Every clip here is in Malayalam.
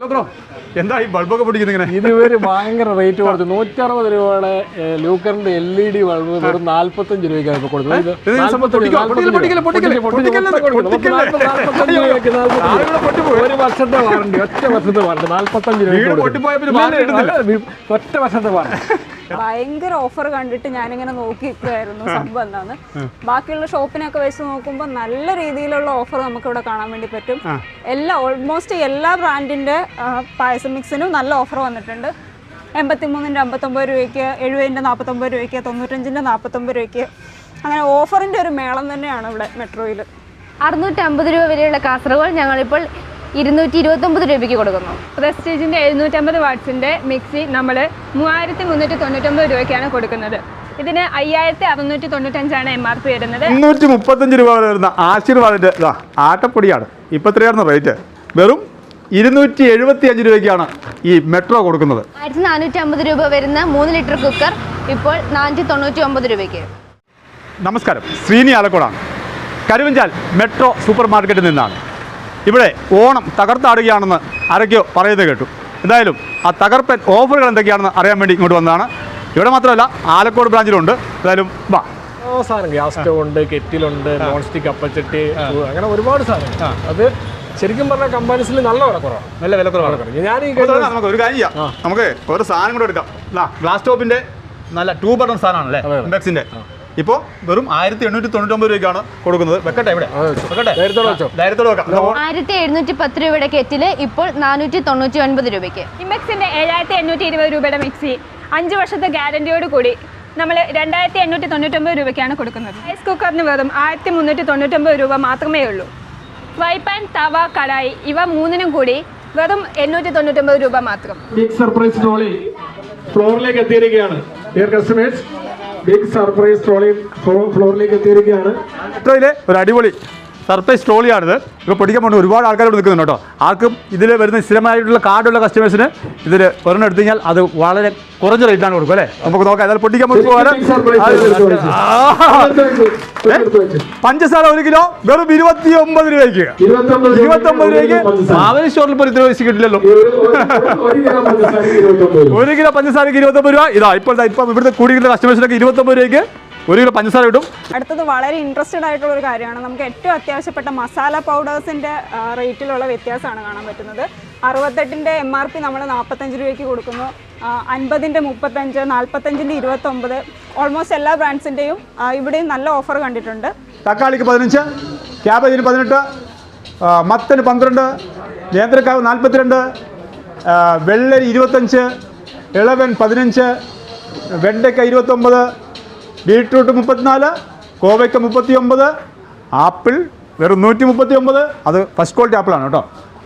ഹലോ ബ്രോ എന്താ ഈ ബൾബൊക്കെ പൊടിക്കുന്നത് ഇങ്ങനെ ഇത് ഒരു ഭയങ്കര റേറ്റ് കുറച്ച്. നൂറ്ററുപത് രൂപയുടെ ലൂക്കറിന്റെ എൽ ഇ ഡി ബൾബ് വെറും നാല്പത്തഞ്ച് രൂപയ്ക്കാണ് ഇപ്പൊ കൊടുക്കുന്നത് ഒരു വർഷത്തെ വാറണ്ടി ഒറ്റ വർഷത്തെ വാറണ്ടി നാല്പത്തഞ്ച് രൂപ. ഒറ്റ വർഷത്തെ വാറണ്ടി ഭയങ്കര ഓഫർ കണ്ടിട്ട് ഞാനിങ്ങനെ നോക്കി നിൽക്കുമായിരുന്നു സംഭവം എന്താന്ന്. ബാക്കിയുള്ള ഷോപ്പിനൊക്കെ വെച്ച് നോക്കുമ്പോൾ നല്ല രീതിയിലുള്ള ഓഫർ നമുക്ക് ഇവിടെ കാണാൻ വേണ്ടി പറ്റും. എല്ലാ ഓൾമോസ്റ്റ് എല്ലാ ബ്രാൻഡിന്റെ പായസം മിക്സിനും നല്ല ഓഫർ വന്നിട്ടുണ്ട്. എൺപത്തി മൂന്നിന്റെ അമ്പത്തൊമ്പത് രൂപയ്ക്ക് എഴുപതിന്റെ നാൽപ്പത്തൊമ്പത് രൂപയ്ക്ക് തൊണ്ണൂറ്റഞ്ചിന്റെ നാൽപ്പത്തൊമ്പത് രൂപയ്ക്ക്. അങ്ങനെ ഓഫറിന്റെ ഒരു മേളം തന്നെയാണ് ഇവിടെ മെട്രോയിൽ അറുന്നൂറ്റമ്പത് രൂപ വരെയുള്ള കാസർഗോഡ് ഞങ്ങളിപ്പോൾ ഇരുന്നൂറ്റി ഇരുപത്തൊമ്പത് രൂപയ്ക്ക് കൊടുക്കുന്നു. പ്രസ്റ്റീജിന്റെ എഴുന്നൂറ്റമ്പത് വാട്ട്സിന്റെ മിക്സി നമ്മൾ മൂവായിരത്തി മുന്നൂറ്റി തൊണ്ണൂറ്റൊമ്പത് രൂപയ്ക്കാണ് കൊടുക്കുന്നത്. ഇതിന് അയ്യായിരത്തി അറുന്നൂറ്റി തൊണ്ണൂറ്റഞ്ചാണ് എം ആർ പി വരുന്നത്. മുന്നൂറ്റി മുപ്പത്തഞ്ച് രൂപ വരെ വരുന്ന ആശീർവാദിന്റെ ഇതാ ആട്ടപ്പൊടിയാണ്. ഇപ്പൊ എത്രയാണ് റേറ്റ്. വെറും ഇരുന്നൂറ്റി എഴുപത്തി അഞ്ച് രൂപയ്ക്കാണ് ഈ മെട്രോ കൊടുക്കുന്നത്. ആയിരത്തി നാനൂറ്റി അമ്പത് രൂപ വരുന്ന മൂന്ന് ലിറ്റർ കുക്കർ ഇപ്പോൾ നാനൂറ്റി തൊണ്ണൂറ്റി ഒമ്പത് രൂപയ്ക്ക്. നമസ്കാരം. ശ്രീനി ആലക്കോടാണ്. കരുവഞ്ചാൽ മെട്രോ സൂപ്പർ മാർക്കറ്റിൽ നിന്നാണ്. ഇവിടെ ഓണം തകർത്താടുകയാണെന്ന് ആരൊക്കെയോ പറയുന്നത് കേട്ടു. എന്തായാലും ആ തകർപ്പൻ ഓഫറുകൾ എന്തൊക്കെയാണെന്ന് അറിയാൻ വേണ്ടി ഇങ്ങോട്ട് വന്നതാണ്. ഇവിടെ മാത്രമല്ല ആലക്കോട് ബ്രാഞ്ചിലുണ്ട്. എന്തായാലും വാ. സാധനം. ഗ്യാസ് സ്റ്റവ് ഉണ്ട് കെറ്റിലുണ്ട് നോൺ സ്റ്റിക്ക് അപ്പച്ചട്ടി അങ്ങനെ ഒരുപാട് സാധനം അത് ശരിക്കും പറഞ്ഞാൽ കമ്പാനിസിൽ നല്ല വിലക്കുറവാണ്. നല്ല വിലക്കുറവാണ്. ഞാൻ ഈ നമുക്ക് ഒരു കാര്യം നമുക്ക് ഒരു സാധനം കൂടെ എടുക്കാം. ഗ്ലാസ് ടോപ്പിന്റെ നല്ല ടൂ ബട്ടൺ സാധനമാണല്ലേ? ഇമ്പെക്സിന്റെ ഇപ്പോൾ വെറും ആയിരത്തി എണ്ണൂറ്റി തൊണ്ണൂറ്റൊമ്പത് രൂപയ്ക്കാണ് കൊടുക്കുന്നത്. വെക്കട്ടെ ഇവിടെ. വെക്കട്ടെ. ധൈര്യത്തോടെ വെച്ചോ. ധൈര്യത്തോടെ വെക്കാം. ആയിരത്തി എഴുന്നൂറ്റി പത്ത് രൂപയുടെ കെറ്റിൽ ഇപ്പോൾ നാനൂറ്റി തൊണ്ണൂറ്റി ഒൻപത് രൂപയ്ക്ക്. ഇമെക്സിന്റെ ഏഴായിരത്തി എണ്ണൂറ്റി ഇരുപത് രൂപയുടെ മിക്സി അഞ്ച് വർഷത്തെ ഗ്യാരണ്ടിയോട് കൂടി നമ്മൾ രണ്ടായിരത്തി എണ്ണൂറ്റി തൊണ്ണൂറ്റൊമ്പത് രൂപയ്ക്കാണ് കൊടുക്കുന്നത്. റൈസ് കുക്കറിന് വെറും ആയിരത്തി മുന്നൂറ്റി തൊണ്ണൂറ്റൊമ്പത് രൂപ മാത്രമേ ഉള്ളൂ. ഫ്രൈ പാൻ തവ കടായി ഇവ മൂന്നിനും കൂടി വെറും എണ്ണൂറ്റി തൊണ്ണൂറ്റൊമ്പത് രൂപ മാത്രം. ബിഗ് സർപ്രൈസ് ട്രോളി ഫ്ലോറിലേക്ക് എത്തിയിരിക്കുകയാണ്. Dear customers big surprise trolley ഫ്ലോറിലേക്ക് എത്തിയിരിക്കുകയാണ്. ഒരു അടിപൊളി സർപ്രൈസ് ട്രോളിയാണിത്. ഇപ്പോൾ പൊടിക്കാൻ വേണ്ടി ഒരുപാട് ആൾക്കാർ ഇവിടെ നിൽക്കുന്നുണ്ട് കേട്ടോ. ആർക്കും ഇതിൽ വരുന്ന സ്ഥിരമായിട്ടുള്ള കാർഡുള്ള കസ്റ്റമേഴ്സിന് ഇതിൽ ഒരെണ്ണം എടുത്തു കഴിഞ്ഞാൽ അത് വളരെ കുറഞ്ഞ റേറ്റിലാണ് കൊടുക്കും അല്ലേ? നമുക്ക് നോക്കാം. അതായത് പൊടിക്കാൻ വെച്ച്. പഞ്ചസാര ഒരു കിലോ വെറും ഇരുപത്തി ഒമ്പത് രൂപയ്ക്ക് ഇരുപത്തി ഒമ്പത് രൂപയ്ക്ക്. മാവേലി സ്റ്റോറിൽ ഇപ്പോൾ ഇത്ര പൈസ കിട്ടില്ലല്ലോ. ഒരു- കിലോ. പഞ്ചസാരക്ക് ഇരുപത്തൊമ്പത് രൂപ. ഇതാ ഇപ്പോൾ ദാ ഇപ്പം ഇവിടുത്തെ കൂടിയിട്ടുള്ള കസ്റ്റമേഴ്സിനൊക്കെ ഇരുപത്തൊമ്പത് രൂപയ്ക്ക് ഒരു കിലോ പഞ്ചസാര കിട്ടും അടുത്തത് വളരെ ഇൻട്രസ്റ്റഡ് ആയിട്ടുള്ള ഒരു കാര്യമാണ്. നമുക്ക് ഏറ്റവും അത്യാവശ്യപ്പെട്ട മസാല പൗഡേഴ്സിന്റെ റേറ്റിലുള്ള വ്യത്യാസമാണ് കാണാൻ പറ്റുന്നത്. അറുപത്തെട്ടിന്റെ എം ആർ പി നമ്മൾ നാൽപ്പത്തഞ്ച് രൂപയ്ക്ക് കൊടുക്കുന്നു. അൻപതിന്റെ മുപ്പത്തഞ്ച് നാൽപ്പത്തഞ്ചിന്റെ ഇരുപത്തൊമ്പത് ഓൾമോസ്റ്റ് എല്ലാ ബ്രാൻഡ്സിന്റെയും ഇവിടെയും നല്ല ഓഫർ കണ്ടിട്ടുണ്ട്. തക്കാളിക്ക് പതിനഞ്ച് ക്യാബേജിന് പതിനെട്ട് മത്തന് പന്ത്രണ്ട് നേന്ത്രക്കാവ് നാൽപ്പത്തിരണ്ട് വെള്ളരി ഇരുപത്തഞ്ച് ഇളവൻ പതിനഞ്ച് വെണ്ടയ്ക്ക ഇരുപത്തൊമ്പത് ബീട്രൂട്ട് മുപ്പത്തിനാല് കോവയ്ക്ക മുപ്പത്തി ഒമ്പത് ആപ്പിൾ വെറും നൂറ്റി മുപ്പത്തി ഒമ്പത് അത് ഫസ്റ്റ് ക്വാളിറ്റി ആപ്പിളാണ് കേട്ടോ.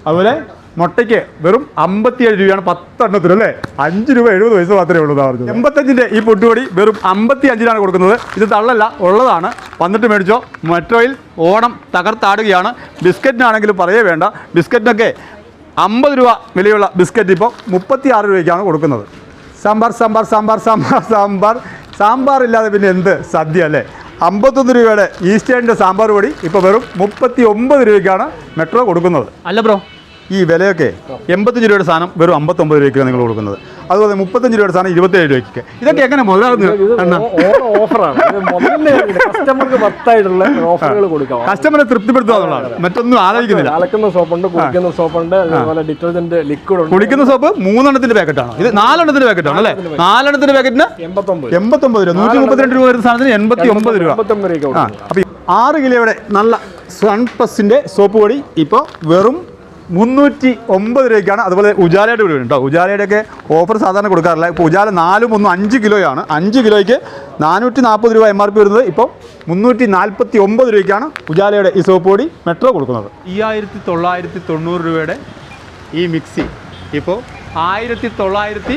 അതുപോലെ മുട്ടയ്ക്ക് വെറും അമ്പത്തിയേഴ് രൂപയാണ് പത്തെണ്ണത്തിന് അല്ലേ? അഞ്ച് രൂപ എഴുപത് പൈസ മാത്രമേ ഉള്ളൂ പറഞ്ഞു എൺപത്തഞ്ചിന്റെ ഈ പൊട്ടുപൊടി വെറും അമ്പത്തി അഞ്ചിനാണ് കൊടുക്കുന്നത്. ഇത് തള്ളല്ല ഉള്ളതാണ്. വന്നിട്ട് മേടിച്ചോ. മെട്രോയിൽ ഓണം തകർത്താടുകയാണ്. ബിസ്ക്കറ്റിനാണെങ്കിലും പറയേ വേണ്ട. ബിസ്ക്കറ്റിനൊക്കെ അമ്പത് രൂപ വിലയുള്ള ബിസ്ക്കറ്റ് ഇപ്പോൾ മുപ്പത്തി ആറ് രൂപയ്ക്കാണ് കൊടുക്കുന്നത്. സാമ്പാർ സാമ്പാർ സാമ്പാർ സാമ്പാർ സാമ്പാർ. സാമ്പാർ ഇല്ലാതെ പിന്നെ എന്ത് സദ്യ അല്ലേ? അമ്പത്തൊന്ന് രൂപയുടെ ഈസ്റ്റേണിന്റെ സാമ്പാർ പൊടി ഇപ്പോൾ വെറും മുപ്പത്തി ഒമ്പത് രൂപയ്ക്കാണ് മെട്രോ കൊടുക്കുന്നത്. അല്ല ബ്രോ ഈ വിലയൊക്കെ എൺപത്തഞ്ച് രൂപയുടെ സാധനം വെറും അമ്പത്തൊമ്പത് രൂപയ്ക്ക് നിങ്ങൾ കൊടുക്കുന്നത്. അതുപോലെ മുപ്പത്തഞ്ച് രൂപയുടെ സാധനം ഇരുപത്തേഴ് രൂപയ്ക്ക്. ഇതൊക്കെ എങ്ങനെ മുതലാകുന്നു? എണ്ണ ഓഫറാണ്. ഇത് മുതലിന്റെ കസ്റ്റമർക്ക് പത്തായിട്ടുള്ള ഓഫറുകൾ കൊടുക്കാം. കസ്റ്റമറെ തൃപ്തിപ്പെടുത്തുക മറ്റൊന്നും ആലോചിക്കുന്നില്ല. അലക്കുന്ന സോപ്പുണ്ട് കുളിക്കുന്ന സോപ്പുണ്ട് അതുപോലെ ഡിറ്റർജന്റ് ലിക്വിഡ് ഉണ്ട്. കുളിക്കുന്ന സോപ്പ് മൂന്നെണ്ണത്തിന്റെ പാക്കറ്റാണ്. ഇത് നാലെണ്ണത്തിന്റെ പാക്കറ്റാണ് അല്ലേ? നാലെണ്ണത്തിന്റെ പാക്കറ്റിന് എൺപത്തൊമ്പത്. രൂപ. നൂറ്റി മുപ്പത്തിരണ്ട് രൂപ വരുന്ന സാധനത്തിന് എൺപത്തി ഒമ്പത് രൂപ അപ്പൊ ആറ് കിലോയുടെ നല്ല സൺപ്ലസിന്റെ സോപ്പ് പൊടി ഇപ്പോൾ വെറും മുന്നൂറ്റി ഒമ്പത് രൂപയ്ക്കാണ് അതുപോലെ ഉജാലയുടെ വീട് കേട്ടോ. ഉജാലയുടെ ഒക്കെ ഓഫർ സാധാരണ കൊടുക്കാറില്ല. ഇപ്പോൾ ഉജാല നാലും ഒന്നും അഞ്ച് കിലോയാണ്. അഞ്ച് കിലോയ്ക്ക് നാനൂറ്റി നാൽപ്പത് രൂപ എം ആർ പി വരുന്നത്. ഇപ്പോൾ മുന്നൂറ്റി നാൽപ്പത്തി ഒമ്പത് രൂപയ്ക്കാണ് ഉജാലയുടെ ഈ സോപ്പ് പൊടി മെട്രോ കൊടുക്കുന്നത്. അയ്യായിരത്തി തൊള്ളായിരത്തി തൊണ്ണൂറ് രൂപയുടെ ഈ മിക്സി ഇപ്പോൾ ആയിരത്തി തൊള്ളായിരത്തി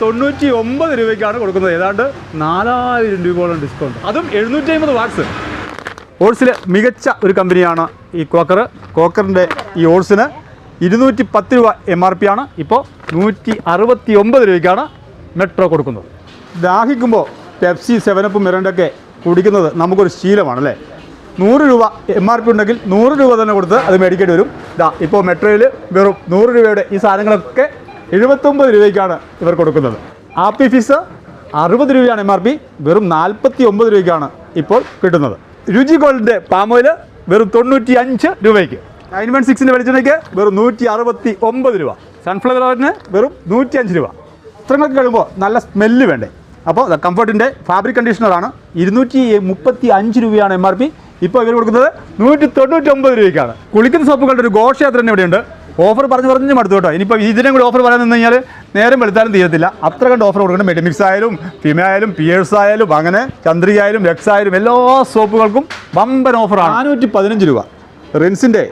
തൊണ്ണൂറ്റി ഒമ്പത് രൂപയ്ക്കാണ് കൊടുക്കുന്നത്. ഏതാണ്ട് നാലായിരം രൂപയോളം ഡിസ്കൗണ്ട് അതും എഴുന്നൂറ്റി അമ്പത് വാട്സ്. ഓൾസിലെ മികച്ച ഒരു കമ്പനിയാണ് ഈ കോക്കർ കോക്കറിന്റെ ഈ ഓൾസിന് ഇരുന്നൂറ്റി പത്ത് രൂപ എം ആർ പി ആണ്. ഇപ്പോൾ നൂറ്റി അറുപത്തി ഒമ്പത് രൂപയ്ക്കാണ് മെട്രോ കൊടുക്കുന്നത് ദാഹിക്കുമ്പോൾ പെപ്സി സെവനപ്പ് മിറണ്ടൊക്കെ കുടിക്കുന്നത് നമുക്കൊരു ശീലമാണ് അല്ലേ? നൂറ് രൂപ എം ആർ പി ഉണ്ടെങ്കിൽ നൂറ് രൂപ തന്നെ കൊടുത്ത് അത് മേടിക്കേണ്ടി വരും. ഇതാ ഇപ്പോൾ മെട്രോയിൽ വെറും നൂറ് രൂപയുടെ ഈ സാധനങ്ങളൊക്കെ എഴുപത്തൊമ്പത് രൂപയ്ക്കാണ് ഇവർ കൊടുക്കുന്നത്. ആപ്പി ഫീസ് അറുപത് രൂപയാണ് എം ആർ പി വെറും നാൽപ്പത്തി ഒമ്പത് രൂപയ്ക്കാണ് ഇപ്പോൾ കിട്ടുന്നത്. രുചി ഗോൾഡിന്റെ പാമോയിൽ വെറും തൊണ്ണൂറ്റി അഞ്ച് രൂപയ്ക്ക്. നയൻ വൺ സിക്സിന്റെ വെളിച്ചെണ്ണയ്ക്ക് വെറും നൂറ്റി അറുപത്തി ഒമ്പത് രൂപ. സൺഫ്ലവർ ഓയിലിന് വെറും നൂറ്റി അഞ്ച് രൂപ. ഇത്രങ്ങൾക്ക് കഴിയുമ്പോൾ നല്ല സ്മെല്ല് വേണ്ടേ? അപ്പോൾ കംഫർട്ടിന്റെ ഫാബ്രിക് കണ്ടീഷണറാണ് ഇരുന്നൂറ്റി മുപ്പത്തി അഞ്ച് രൂപയാണ് എം ആർ പി ഇപ്പോൾ ഇവർ കൊടുക്കുന്നത് നൂറ്റി തൊണ്ണൂറ്റൊമ്പത് രൂപയ്ക്കാണ്. കുളിക്കുന്ന സോപ്പുകളുടെ ഒരു ഘോഷയാത്ര തന്നെ ഇവിടെയുണ്ട്. ഓഫർ പറഞ്ഞു പറഞ്ഞ് മടുത്തു കേട്ടോ. ഇനിയിപ്പോൾ ഇതിനും കൂടി ഓഫർ പറയാൻ നിന്ന് കഴിഞ്ഞാൽ നേരം വെളുത്താലും തീരത്തില്ല. അത്ര കണ്ട് ഓഫർ കൊടുക്കണം മെഡിമിക്സ് ആയാലും ഫിമ ആയാലും പിയേഴ്സ് ആയാലും അങ്ങനെ ചന്ദ്രിക ആയാലും ലക്സ് ആയാലും എല്ലാ സോപ്പുകൾക്കും വമ്പൻ ഓഫറാണ് നാനൂറ്റി പതിനഞ്ച് രൂപ. റിൻസിന്റെ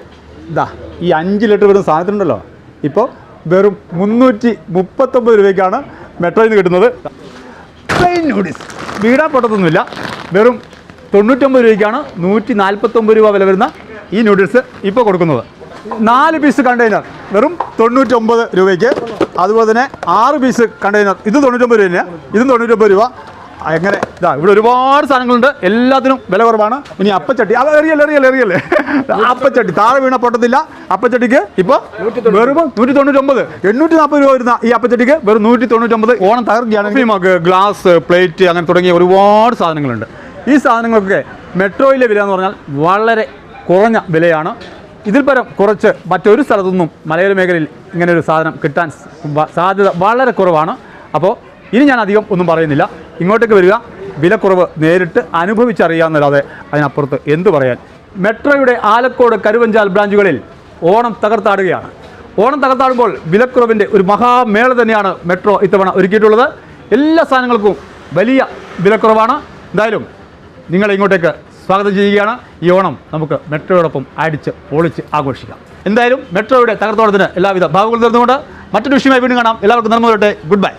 ഇതാ ഈ അഞ്ച് ലിറ്റർ വരുന്ന സാധനത്തിനുണ്ടല്ലോ. ഇപ്പോൾ വെറും മുന്നൂറ്റി മുപ്പത്തൊമ്പത് രൂപയ്ക്കാണ് മെട്രോയിൽ നിന്ന് കിട്ടുന്നത്. പ്ലെയിൻ നൂഡിൽസ് വീടാൻ പൊട്ടത്തൊന്നുമില്ല. വെറും തൊണ്ണൂറ്റൊമ്പത് രൂപയ്ക്കാണ് നൂറ്റി നാൽപ്പത്തൊമ്പത് രൂപ വില വരുന്ന ഈ നൂഡിൽസ് ഇപ്പോൾ കൊടുക്കുന്നത്. നാല് പീസ് കണ്ടെയ്നർ വെറും തൊണ്ണൂറ്റൊമ്പത് രൂപയ്ക്ക്. അതുപോലെ തന്നെ ആറ് പീസ് കണ്ടെയ്നർ ഇത് തൊണ്ണൂറ്റൊമ്പത് രൂപ തന്നെയാണ് ഇതും തൊണ്ണൂറ്റൊമ്പത് രൂപ. എങ്ങനെ? ഇതാ ഇവിടെ ഒരുപാട് സാധനങ്ങളുണ്ട്. എല്ലാത്തിനും വില കുറവാണ്. ഇനി അപ്പച്ചട്ടി. അത് എറിയല്ലേ എറിയല്ലേ എറിയല്ലേ അപ്പച്ചട്ടി. താഴെ വീണ പൊട്ടത്തില്ല. അപ്പച്ചട്ടിക്ക് ഇപ്പോൾ വെറും നൂറ്റി തൊണ്ണൂറ്റൊമ്പത് എണ്ണൂറ്റി നാൽപ്പത് രൂപ വരുന്ന ഈ അപ്പച്ചട്ടിക്ക് വെറും നൂറ്റി തൊണ്ണൂറ്റൊമ്പത് ഓണം തകർക്കുകയാണ് ഗ്ലാസ് പ്ലേറ്റ് അങ്ങനെ തുടങ്ങിയ ഒരുപാട് സാധനങ്ങളുണ്ട്. ഈ സാധനങ്ങൾക്കൊക്കെ മെട്രോയിലെ വില എന്ന് പറഞ്ഞാൽ വളരെ കുറഞ്ഞ വിലയാണ്. ഇതിൽ പരം കുറച്ച് മറ്റൊരു സ്ഥലത്തുനിന്നും മലയോര മേഖലയിൽ ഇങ്ങനെ ഒരു സാധനം കിട്ടാൻ സാധ്യത വളരെ കുറവാണ്. അപ്പോൾ ഇനി ഞാൻ അധികം ഒന്നും പറയുന്നില്ല. ഇങ്ങോട്ടേക്ക് വരിക. വിലക്കുറവ് നേരിട്ട് അനുഭവിച്ചറിയാമെന്നല്ലാതെ അതിനപ്പുറത്ത് എന്തു പറയാൻ. മെട്രോയുടെ ആലക്കോട് കരുവഞ്ചാൽ ബ്രാഞ്ചുകളിൽ ഓണം തകർത്താടുകയാണ്. ഓണം തകർത്താടുമ്പോൾ വിലക്കുറവിന്റെ ഒരു മഹാമേള തന്നെയാണ് മെട്രോ ഇത്തവണ ഒരുക്കിയിട്ടുള്ളത്. എല്ലാ സാധനങ്ങൾക്കും വലിയ വിലക്കുറവാണ്. എന്തായാലും നിങ്ങളെ ഇങ്ങോട്ടേക്ക് സ്വാഗതം ചെയ്യുകയാണ്. ഈ ഓണം നമുക്ക് മെട്രോയോടൊപ്പം അടിച്ച് പൊളിച്ച് ആഘോഷിക്കാം. എന്തായാലും മെട്രോയുടെ തകർത്തോടത്തിന് എല്ലാവിധ ഭാവങ്ങളും തീർന്നുകൊണ്ട് മറ്റൊരു വിഷയമായി വീണ്ടും കാണാം. എല്ലാവർക്കും നന്മ ഗുഡ് ബൈ